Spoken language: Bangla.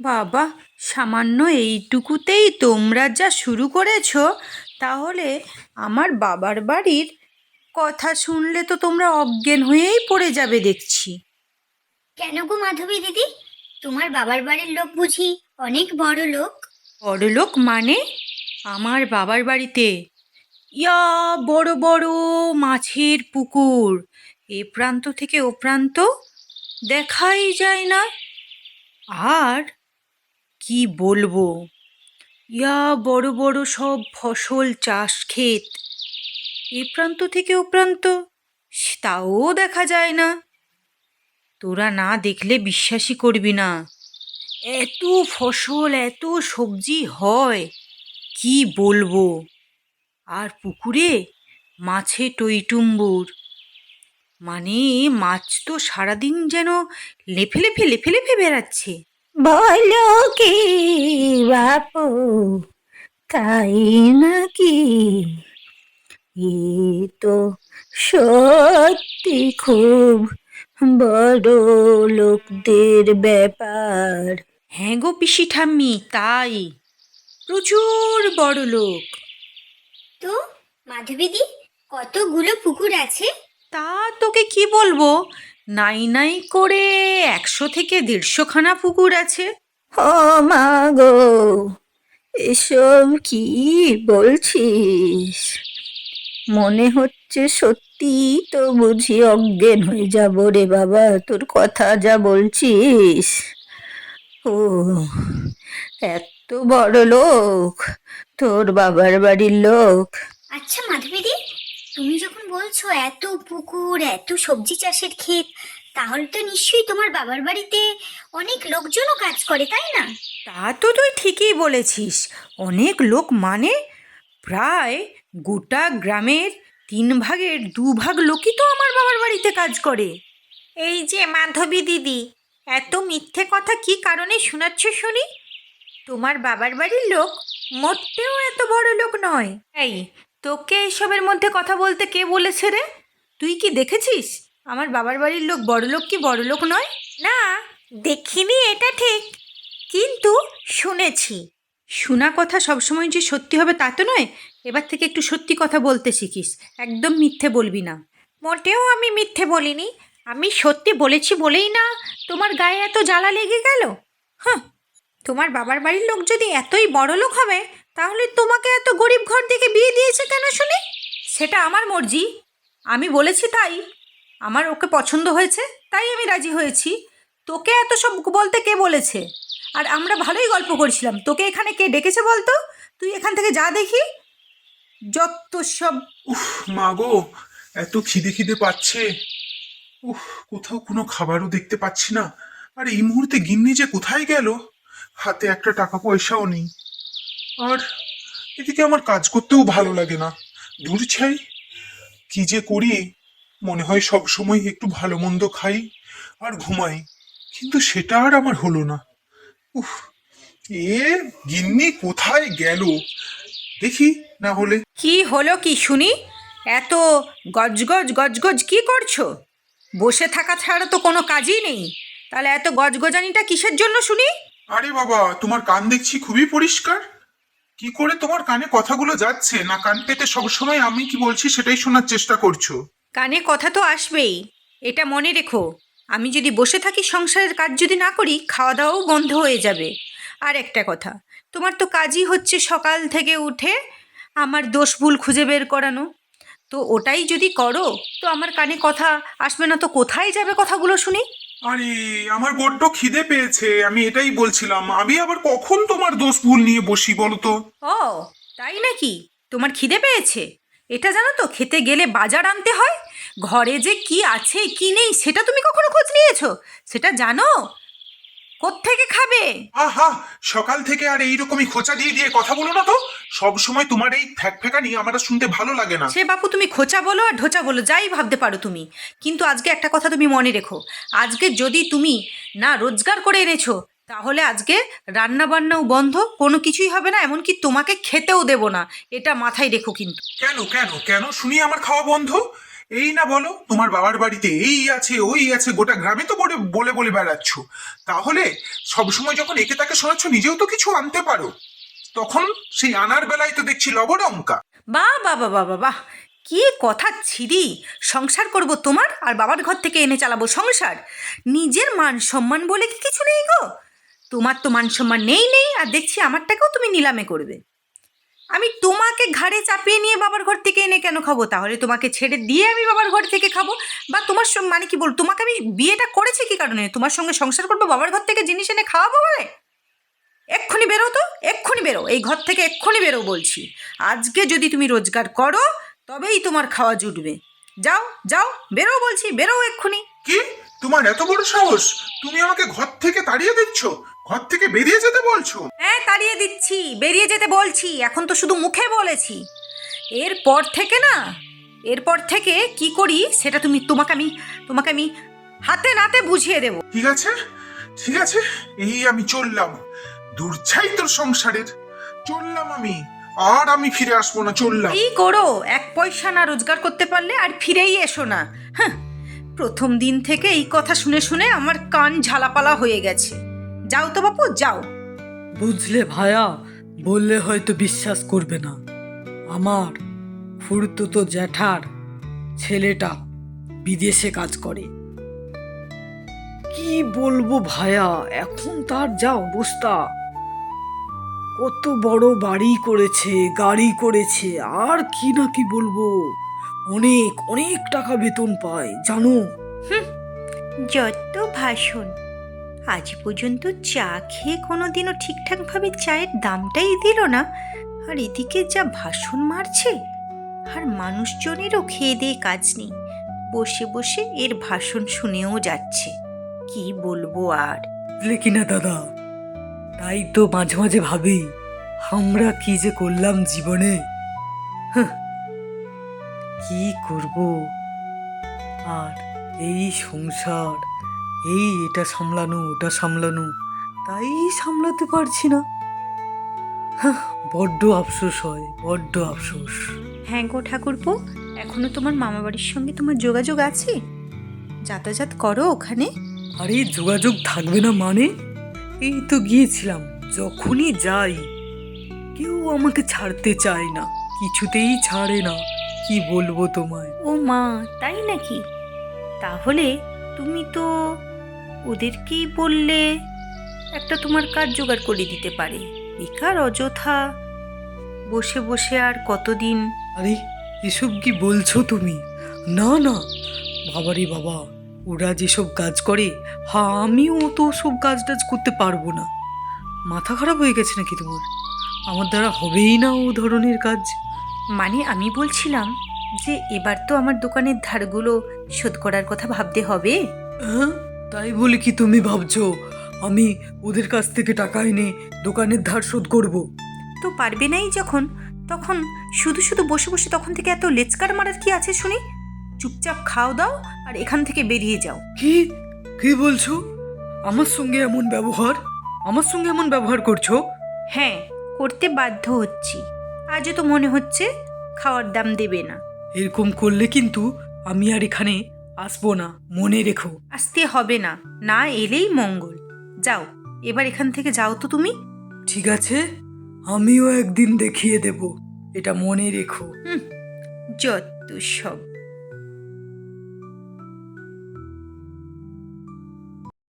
বাবা সামান্য এইটুকুতেই তোমরা যা শুরু করেছ তাহলে আমার বাবার বাড়ির কথা শুনলে তো তোমরা অজ্ঞান হয়েই পড়ে যাবে দেখছি। কেন গো মাধবী দিদি? তোমার বাবার বাড়ির লোক বুঝি অনেক বড় লোক। বড়লোক মানে আমার বাবার বাড়িতে? ইয়া বড় বড় মাছের পুকুর এ প্রান্ত থেকে ও প্রান্ত দেখাই যায় না। আর কি বলব? ইয়া বড় বড় সব ফসল, চাষ, ক্ষেত। এ প্রান্ত থেকে ও প্রান্ত তাও দেখা যায় না। তোরা না দেখলে বিশ্বাসই করবি না। এত ফসল, এত সবজি হয়, কি বলব? আর পুকুরে মাছে টইটুম্বুর মানে মাছ তো সারাদিন যেন লেফে লেফে লেফে লেফে বেড়াচ্ছে। বলো কি বাপু তাই নাকি? এ তো সত্যি খুব বড় লোকদের ব্যাপার। হ্যাঁ গো পিসি ঠাম্মি তাই। প্রচুর বড় লোক। তো মাধবীদি কতগুলো পুকুর আছে? তা তোকে কি বলব? নাই নাই করে একশো থেকে দেড়শোখানা পুকুর আছে। ও মা গো এসব কি বলছিস? মনে হচ্ছে সত্যি তো বুঝি অজ্ঞান হয়ে যাব রে বাবা তোর কথা যা বলছিস। ও এত বড় লোক তোর বাবার বাড়ির লোক। আচ্ছা মাধবীদি তুমি যখন বলছো এত পুকুর এত সবজি চাষের ক্ষেত তাহলে তো নিশ্চয়ই তোমার বাবার বাড়িতে অনেক লোকজনও কাজ করে তাই না? তা তো তুই ঠিকই বলেছিস। অনেক লোক মানে প্রায় গোটা গ্রামের তিন ভাগের দু ভাগ লোকই তো আমার বাবার বাড়িতে কাজ করে। এই যে মাধবী দিদি এত মিথ্যে কথা কি কারণে শোনাচ্ছ শুনি? তোমার বাবার বাড়ির লোক মোটেও এত বড় লোক নয়। এই তোকে এসবের মধ্যে কথা বলতে কে বলেছে রে? তুই কি দেখেছিস? আমার বাবার বাড়ির লোক বড় লোক কি বড় লোক নয়? না দেখিনি এটা ঠিক। কিন্তু শুনেছি। শোনা কথা সবসময় যে সত্যি হবে তা তো নয়। এবার থেকে একটু সত্যি কথা বলতে শিখিস। একদম মিথ্যে বলবি না। মোটেও আমি মিথ্যে বলিনি। আমি সত্যি বলেছি বলেই না তোমার গায়ে এত জ্বালা লেগে গেল? হ্যাঁ তোমার বাবার বাড়ির লোক যদি এতই বড় লোক হবে তাহলে তোমাকে এত গরিব ঘর থেকে বিয়ে দিয়েছে কেন শুনি? সেটা আমার মর্জি। আমি বলেছি তাই। আমার ওকে পছন্দ হয়েছে তাই আমি রাজি হয়েছি। তোকে এত সব বলতে কে বলেছে? আর আমরা ভালোই গল্প করছিলাম। তোকে এখানে কে ডেকেছে বলতো? তুই এখান থেকে যা দেখি। যত সব উফ মা গো এত খিদে খিদে পাচ্ছে। উফ কোথাও কোনো খাবারও দেখতে পাচ্ছি না। আর এই মুহূর্তে গিন্নি যে কোথায় গেল? হাতে একটা টাকা পয়সাও নেই। আর এদিকে আমার কাজ করতেও ভালো লাগে না। দূর ছাই কি যে করি মনে হয় সব সময় একটু ভালো মন্দ খাই আর ঘুমাই কিন্তু সেটা আর আমার হলো না। উফ এ গিন্নি কোথায় গেল? দেখি না হলে। কি হলো কি শুনি? এত গজগজ গজগজ কি করছ? বসে থাকা ছাড়া তো কোনো কাজই নেই। তাহলে এত গজগজানিটা কিসের জন্য শুনি? আরে বাবা তোমার কান দেখছি খুবই পরিষ্কার। কি করে তোমার কানে কথাগুলো যাচ্ছে? না কান পেতে সবসময় আমি কি বলছি সেটাই শোনার চেষ্টা করছ। কানে কথা তো আসবেই। এটা মনে রেখো, আমি যদি বসে থাকি সংসারের কাজ যদি না করি খাওয়া দাওয়াও বন্ধ হয়ে যাবে। আর একটা কথা, তোমার তো কাজই হচ্ছে সকাল থেকে উঠে আমার দোষ ভুল খুঁজে বের করানো। তো ওটাই যদি করো, তো আমার কানে কথা আসবে না, তো কোথায় যাবে কথাগুলো শুনি? আরে, আমার বড্ড খিদে পেয়েছে, আমি এটাই বলছিলাম। আমি আবার কখন তোমার দোষ ভুল নিয়ে বসি বলো তো? ও, তাই নাকি? তোমার খিদে পেয়েছে? এটা জানো তো, খেতে গেলে বাজার আনতে হয়? ঘরে যে কি আছে, কি নেই, সেটা তুমি কখনো খোঁজ নিয়েছো? সেটা জানো? কোত্থেকে খাবে? আহা সকাল থেকে আর এইরকমই খোঁচা দিয়ে দিয়ে কথা বলো না তো। সব সময় তোমার এই ফ্যাক ফ্যাকানি আমার আর শুনতে ভালো লাগে না। সে বাপু তুমি খোঁচা বলো আর ঢোচা বলো যাই ভাবতে পারো তুমি। কিন্তু আজকে একটা কথা তুমি মনে রেখো। আজকে যদি তুমি না রোজগার করে এনেছো তাহলে আজকে রান্না বান্নাও বন্ধ কোনো কিছুই হবে না এমনকি তোমাকে খেতেও দেবো না। এটা মাথায় রেখো কিন্তু। কেন কেন কেন শুনি আমার খাওয়া বন্ধ? এই না বলো, তোমার বাবার বাড়িতে এই আছে, ওই আছে, গোটা গ্রামে তো বলে বলে বলে বেড়াচ্ছ। তাহলে সবসময় যখন একে তাকে শোনাচ্ছ, নিজেও তো কিছু আনতে পারো। তখন সেই আনার বেলায় তো দেখছি লবণঙ্কা। বা বাহ বা বাহ বাহ কি কথা ছিরি। সংসার করব তোমার আর বাবার ঘর থেকে এনে চালাবো সংসার। নিজের মান সম্মান বলে কি কিছু নেই গো? তোমার তো মান সম্মান নেই নেই, আর দেখছি আমারটাকেও তুমি নিলামে করবে। আমি তোমাকে ঘাড়ে চাপিয়ে নিয়ে বাবার ঘর থেকে এনে কেন খাব? তাহলে তোমাকে ছেড়ে দিয়ে আমি বাবার ঘর থেকে খাব? বা তোমার মানে কি বল, তোমাকে আমি বিয়েটা করেছি কি কারণে? তোমার সঙ্গে সংসার করব, বাবার ঘর থেকে জিনিস এনে খাওয়াবো বলে? এক্ষুনি বেরো তো, এক্ষুনি বেরো, এই ঘর থেকে এক্ষুনি বেরো বলছি। আজকে যদি তুমি রোজগার করো, তবেই তোমার খাওয়া জুটবে। যাও যাও, বেরো বলছি, বেরো এক্ষুনি। কি? তোমার এত বড় সাহস? তুমি আমাকে ঘর থেকে তাড়িয়ে দিচ্ছ? ঘর থেকে বেরিয়ে যেতে বলছো? হ্যাঁ তাড়িয়ে দিচ্ছি। বেরিয়ে যেতে বলছি। এখন তো শুধু মুখে বলেছি। এরপর থেকে না এরপর থেকে কি করি সেটা তুমি তোমাকে আমি তোমাকে আমি হাতে নাতে বুঝিয়ে দেবো। ঠিক আছে ঠিক আছে এই আমি চললাম। দূরছাই তোর সংসারের। চললাম আমি। আর আমি ফিরে আসব না চললাম। এই করো এক পয়সা না রোজগার করতে পারলে আর ফিরেই এসো না। হ্যাঁ প্রথম দিন থেকে এই কথা শুনে শুনে আমার কান ঝালাপালা হয়ে গেছে। যাও তো বাপু যাও। বুঝলে ভায়া বললে হয়তো বিশ্বাস করবে না। আমার ফুরতুতো জ্যাঠার ছেলেটা বিদেশে কাজ করে। কি বলব ভায়া এখন তার যা অবস্থা। কত বড় বাড়ি করেছে গাড়ি করেছে আর কি না কি বলব। অনেক অনেক টাকা বেতন পায় জানো? যত ভাষণ। আজ পর্যন্ত চা খেয়ে কোনোদিনও ঠিকঠাকভাবে চায়ের দামটাই দিল না। আর এদিকে যা ভাষণ মারছে, আর মানুষজনেরও খেয়ে দিয়ে কাজ নেই। বসে বসে এর ভাষণ শুনেও যাচ্ছে। কি বলব আর? বুঝলে কিনা দাদা? তাই তো মাঝে মাঝে ভাবি, আমরা কি যে করলাম জীবনে? কি করব? আর এই সংসার এই এটা সামলানো ওটা সামলানো তাই সামলাতে পারছি না। বড্ড আফসোস হয় বড্ড আফসোস। হ্যাঁ গো ঠাকুরপো এখনও তোমার মামা বাড়ির সঙ্গে তোমার যোগাযোগ আছে? যাতায়াত করো ওখানে। আরে যোগাযোগ থাকবে না মানে? এই তো গিয়েছিলাম যখনই যাই কেউ আমাকে ছাড়তে চায় না কিছুতেই ছাড়ে না কি বলব তোমায়? ও মা তাই নাকি? তাহলে তুমি তো ওদেরকেই বললে একটা তোমার কাজ জোগাড় করে দিতে পারে। বেকার অযথা। বসে বসে আর কতদিন? আরে এসব কি বলছো তুমি? না না। বাবারে বাবা ওরা যেসব কাজ করে হা আমিও তো সব কাজ টাজ করতে পারব না। মাথা খারাপ হয়ে গেছে নাকি তোমার? আমার দ্বারা হবেই না ও ধরনের কাজ। মানে আমি বলছিলাম যে এবার তো আমার দোকানের ধারগুলো শোধ করার কথা ভাবতে হবে? হ্যাঁ? তাই বলে কি তুমি ভাবছ? আমি ওদের কাছ থেকে টাকা এনে দোকানের ধার শোধ করব। তো পারবে নাই যখন তখন শুধু শুধু বসে বসে তখন থেকে এত লেচকার মারার কি আছে শুনি? চুপচাপ খাও দাও আর এখান থেকে বেরিয়ে যাও। কি? কি বলছো? আমার সঙ্গে এমন ব্যবহার? আমার সঙ্গে এমন ব্যবহার করছ? হ্যাঁ করতে বাধ্য হচ্ছি। আজও তো মনে হচ্ছে খাওয়ার দাম দেবে না। এরকম করলে কিন্তু আমি আর এখানে আসব না মনে রেখো। আসতে হবে না না এলেই মঙ্গল। যাও এবার এখান থেকে যাও তো তুমি। ঠিক আছে আমিও একদিন দেখিয়ে দেব এটা মনে রেখো। যত সব।